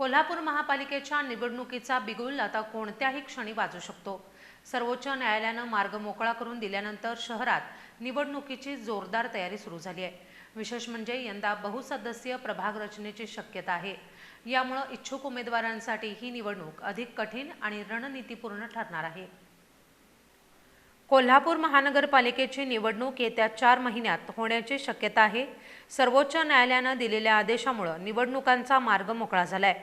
कोल्हापूर महापालिकेच्या निवडणुकीचा बिगुल आता कोणत्याही क्षणी वाजू शकतो. सर्वोच्च न्यायालयानं मार्ग मोकळा करून दिल्यानंतर शहरात निवडणुकीची जोरदार तयारी सुरू झाली आहे. विशेष म्हणजे यंदा बहुसदस्यीय प्रभाग रचनेची शक्यता आहे. यामुळं इच्छुक उमेदवारांसाठी ही निवडणूक अधिक कठीण आणि रणनीतीपूर्ण ठरणार आहे. कोल्हापूर महानगरपालिकेची निवडणूक येत्या चार महिन्यात होण्याची शक्यता आहे. सर्वोच्च न्यायालयानं दिलेल्या आदेशामुळं निवडणुकांचा मार्ग मोकळा झालाय.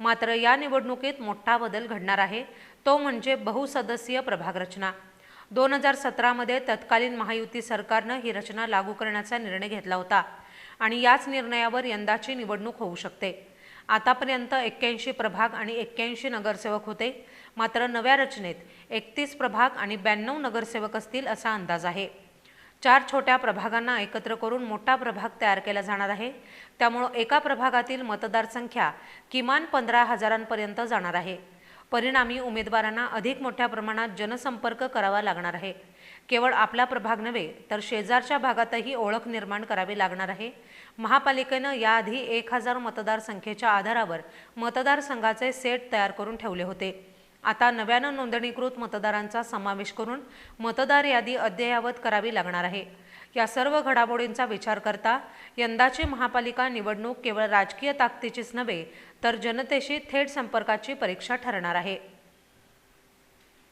मात्र या निवडणुकीत मोठा बदल घडणार आहे. तो म्हणजे बहुसदस्यीय प्रभाग रचना दोन हजार सतरामध्ये तत्कालीन महायुती सरकारनं ही रचना लागू करण्याचा निर्णय घेतला होता आणि याच निर्णयावर यंदाची निवडणूक होऊ शकते. आतापर्यंत एक्क्याऐंशी प्रभाग आणि एक्क्याऐंशी नगरसेवक होते. मात्र नव्या रचनेत एकतीस प्रभाग आणि ब्याण्णव नगरसेवक असतील असा अंदाज आहे. चार छोट्या प्रभागांना एकत्र करून मोठा प्रभाग तयार केला जाणार आहे. त्यामुळं एका प्रभागातील मतदारसंख्या किमान पंधरा हजारांपर्यंत जाणार आहे. परिणामी उमेदवारांना अधिक मोठ्या प्रमाणात जनसंपर्क करावा लागणार आहे. केवळ आपला प्रभाग नव्हे तर शेजारच्या भागातही ओळख निर्माण करावी लागणार आहे. महापालिकेनं याआधी एक हजार मतदारसंख्येच्या आधारावर मतदारसंघाचे सेट तयार करून ठेवले होते. आता नव्यानं नोंदणीकृत मतदारांचा समावेश करून मतदार यादी अद्ययावत करावी लागणार आहे. या सर्व घडामोडींचा विचार करता यंदाची महापालिका निवडणूक केवळ राजकीय ताकदीचीच नव्हे तर जनतेशी थेट संपर्काची परीक्षा ठरणार आहे.